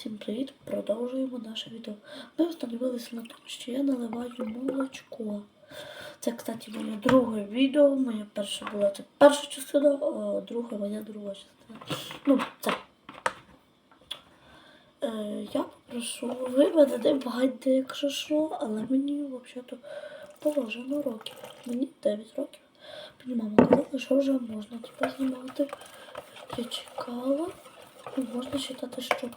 Всім привіт! Продовжуємо наше відео. Ми встановилися на тому, що я наливаю молочко. Це, кстати, моє друге відео. Моє перше було це перша частина, а друге моя друга частина. Ну, це. Е, я попрошу, ви мене не багайте, якщо що, але мені взагалі-то положено років. Мені 9 років. Мені мама казала, що вже можна типу, знімати. Я чекала. Ну, Можна вважати, що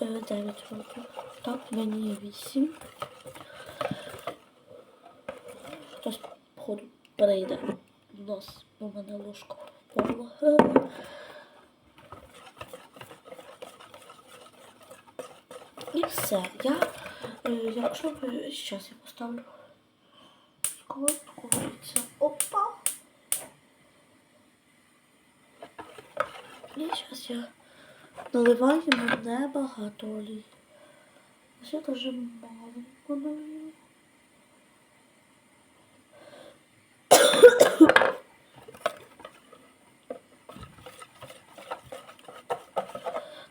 е, 9 років. Так, мені 8. Хтось, походу, перейде в нос, бо мене ложка впала. Е. І все. Я, е, якщо ви... Зараз я поставлю. Сковородкується. Опа! І зараз я наливаю на небагато олії. Я дуже маленько налью.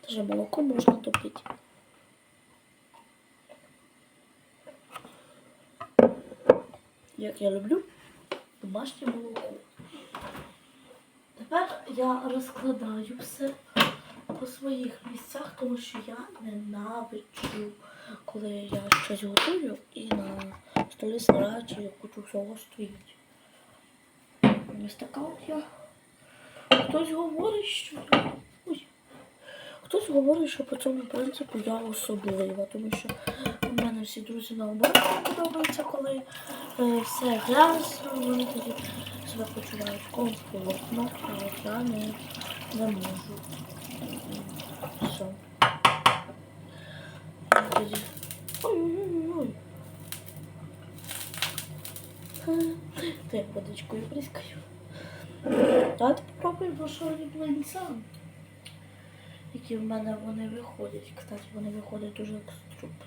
Даже молоко можна топити. Як я люблю домашнє молоко. Тепер я розкладаю все по своїх місцях, тому що я ненавиджу, коли я щось готую і на столі сарачі кучу всього стоїть. Ось така от я. Хтось говорить, що. Ой. Хтось говорить, що по цьому принципу я особлива, тому що у мене всі друзі наоборот подобаються, коли е, все грязно, вони тоді себе почувають комфортно, а я не, не можу. Все. Ой-ой-ой. Та я водичкою бризкаю. Давайте попробуємо шарні блинця. Які в мене вони виходять. Кстати, вони виходять дуже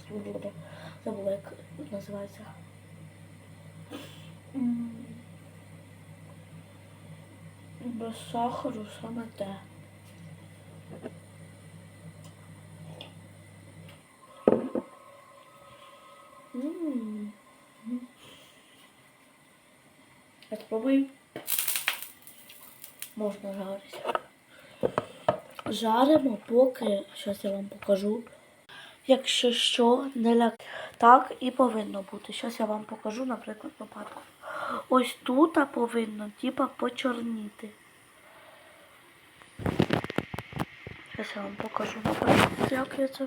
свободно. Забула, як називається. Без сахару саме те. Я. Можна жарити. Жаримо, поки, зараз я вам покажу. Якщо що, не ляк. Так і повинно бути. Зараз я вам покажу, наприклад, випадку. Ось тут повинно, типа, почорніти. Зараз я вам покажу, як я це